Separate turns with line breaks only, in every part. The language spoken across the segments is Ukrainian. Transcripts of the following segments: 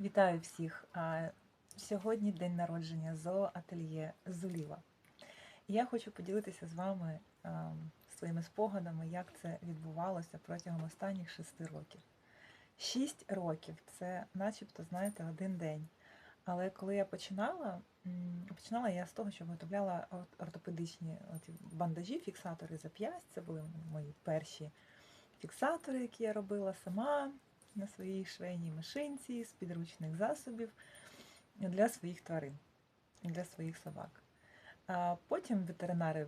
Вітаю всіх! Сьогодні день народження зооательє Зуліла. І я хочу поділитися з вами своїми спогадами, як це відбувалося протягом останніх шести років. Шість років це, начебто, знаєте, один день. Але коли я починала, починала я з того, що виготовляла ортопедичні бандажі, фіксатори зап'ясть. Це були мої перші фіксатори, які я робила сама на своїй швейній машинці з підручних засобів для своїх тварин, для своїх собак. А потім ветеринари,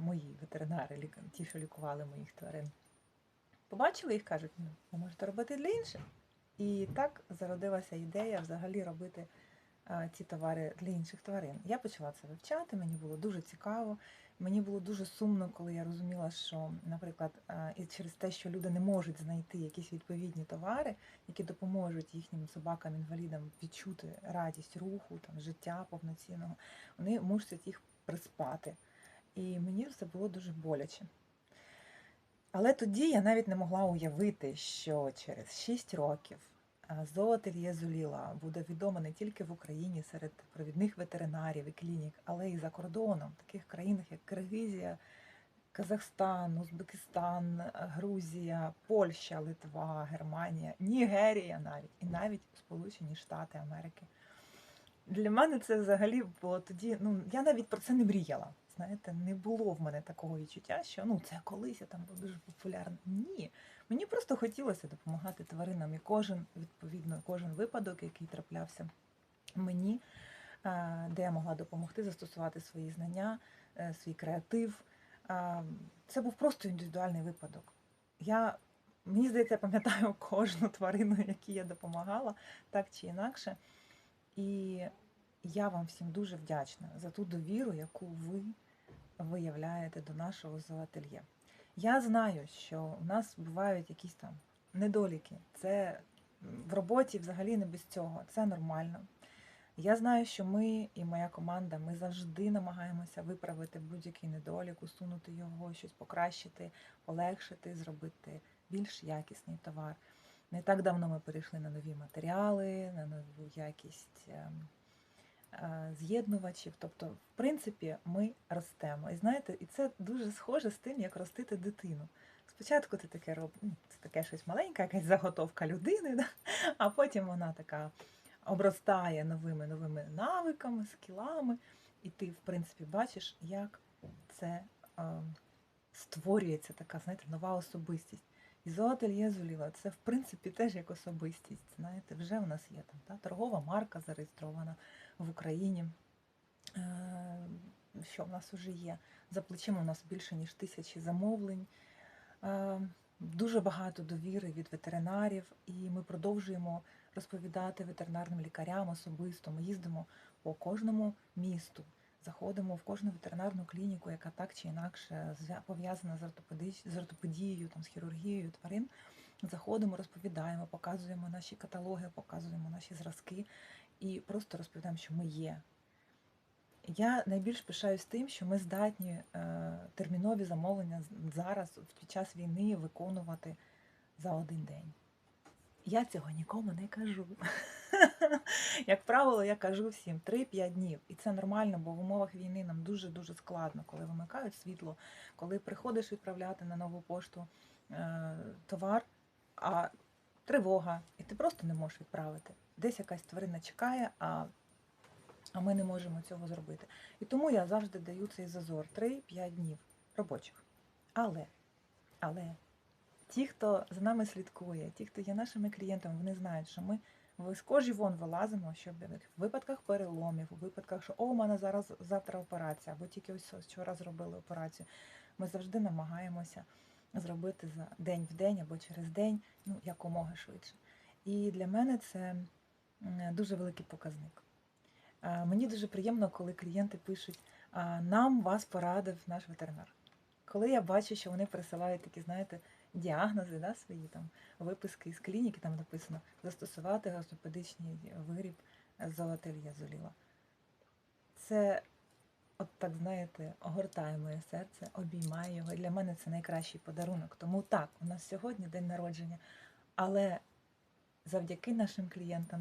мої ветеринари, ті, що лікували моїх тварин, побачили їх, кажуть, ну, ви можете робити для інших. І так зародилася ідея взагалі робити ці товари для інших тварин. Я почала це вивчати, мені було дуже цікаво. Мені було дуже сумно, коли я розуміла, що, наприклад, і через те, що люди не можуть знайти якісь відповідні товари, які допоможуть їхнім собакам-інвалідам відчути радість руху, там, життя повноцінного, вони мусять їх приспати. І мені це було дуже боляче. Але тоді я навіть не могла уявити, що через 6 років а, зооательє Зуліла буде відома не тільки в Україні серед провідних ветеринарів і клінік, але й за кордоном, в таких країнах, як Киргизія, Казахстан, Узбекистан, Грузія, Польща, Литва, Германія, Нігерія навіть, і навіть Сполучені Штати Америки. Для мене це взагалі було тоді. Ну я навіть про це не мріяла. Знаєте, не було в мене такого відчуття, що ну це колись я там був дуже популярна. Ні. Мені просто хотілося допомагати тваринам, і кожен, відповідно, кожен випадок, який траплявся мені, е, де я могла допомогти застосувати свої знання, е, свій креатив. е, Це був просто індивідуальний випадок. Я, мені здається, пам'ятаю кожну тварину, якій я допомагала, так чи інакше. І я вам всім дуже вдячна за ту довіру, яку ви виявляєте до нашого зоательє. Я знаю, що у нас бувають якісь там недоліки. Це в роботі взагалі не без цього. Це нормально. Я знаю, що ми і моя команда ми завжди намагаємося виправити будь-який недолік, усунути його, щось покращити, полегшити, зробити більш якісний товар. Не так давно ми перейшли на нові матеріали, на нову якість ем, е, з'єднувачів. Тобто, в принципі, ми ростемо. І знаєте, і це дуже схоже з тим, як ростити дитину. Спочатку ти таке робиш, це таке щось маленьке, якась заготовка людини, да? а потім вона така обростає новими новими навиками, скілами, і ти, в принципі, бачиш, як це ем, створюється така, знаєте, нова особистість. І зоательє Зуліла це в принципі теж як особистість. Знаєте, вже у нас є там та, торгова марка зареєстрована в Україні. Е, Що в нас вже є? За плечима у нас більше ніж тисячі замовлень. Е, Дуже багато довіри від ветеринарів, і ми продовжуємо розповідати ветеринарним лікарям особисто. Ми їздимо по кожному місту, заходимо в кожну ветеринарну клініку, яка так чи інакше пов'язана з, з ортопедією, там, з хірургією тварин. Заходимо, розповідаємо, показуємо наші каталоги, показуємо наші зразки і просто розповідаємо, що ми є. Я найбільш пишаюсь тим, що ми здатні е, термінові замовлення зараз під час війни виконувати за один день. Я цього нікому не кажу. Як правило, я кажу всім 3-5 днів. І це нормально, бо в умовах війни нам дуже-дуже складно, коли вимикають світло, коли приходиш відправляти на нову пошту е, товар, а тривога, і ти просто не можеш відправити. Десь якась тварина чекає, а, а ми не можемо цього зробити. І тому я завжди даю цей зазор 3-5 днів робочих. Але, але ті, хто за нами слідкує, ті, хто є нашими клієнтами, вони знають, що ми з кожі вон вилазимо, щоб в випадках переломів, у випадках, що о, у мене зараз завтра операція, або тільки ось вчора зробили операцію. Ми завжди намагаємося зробити за день в день або через день, ну якомога швидше. І для мене це дуже великий показник. Мені дуже приємно, коли клієнти пишуть: нам вас порадив наш ветеринар. Коли я бачу, що вони присилають такі, знаєте, діагнози, да, свої там виписки з клініки, там написано застосувати гастропедичний виріб золотелья золіла. Це, от так знаєте, огортає моє серце, обіймає його. І для мене це найкращий подарунок. Тому так, у нас сьогодні день народження, але завдяки нашим клієнтам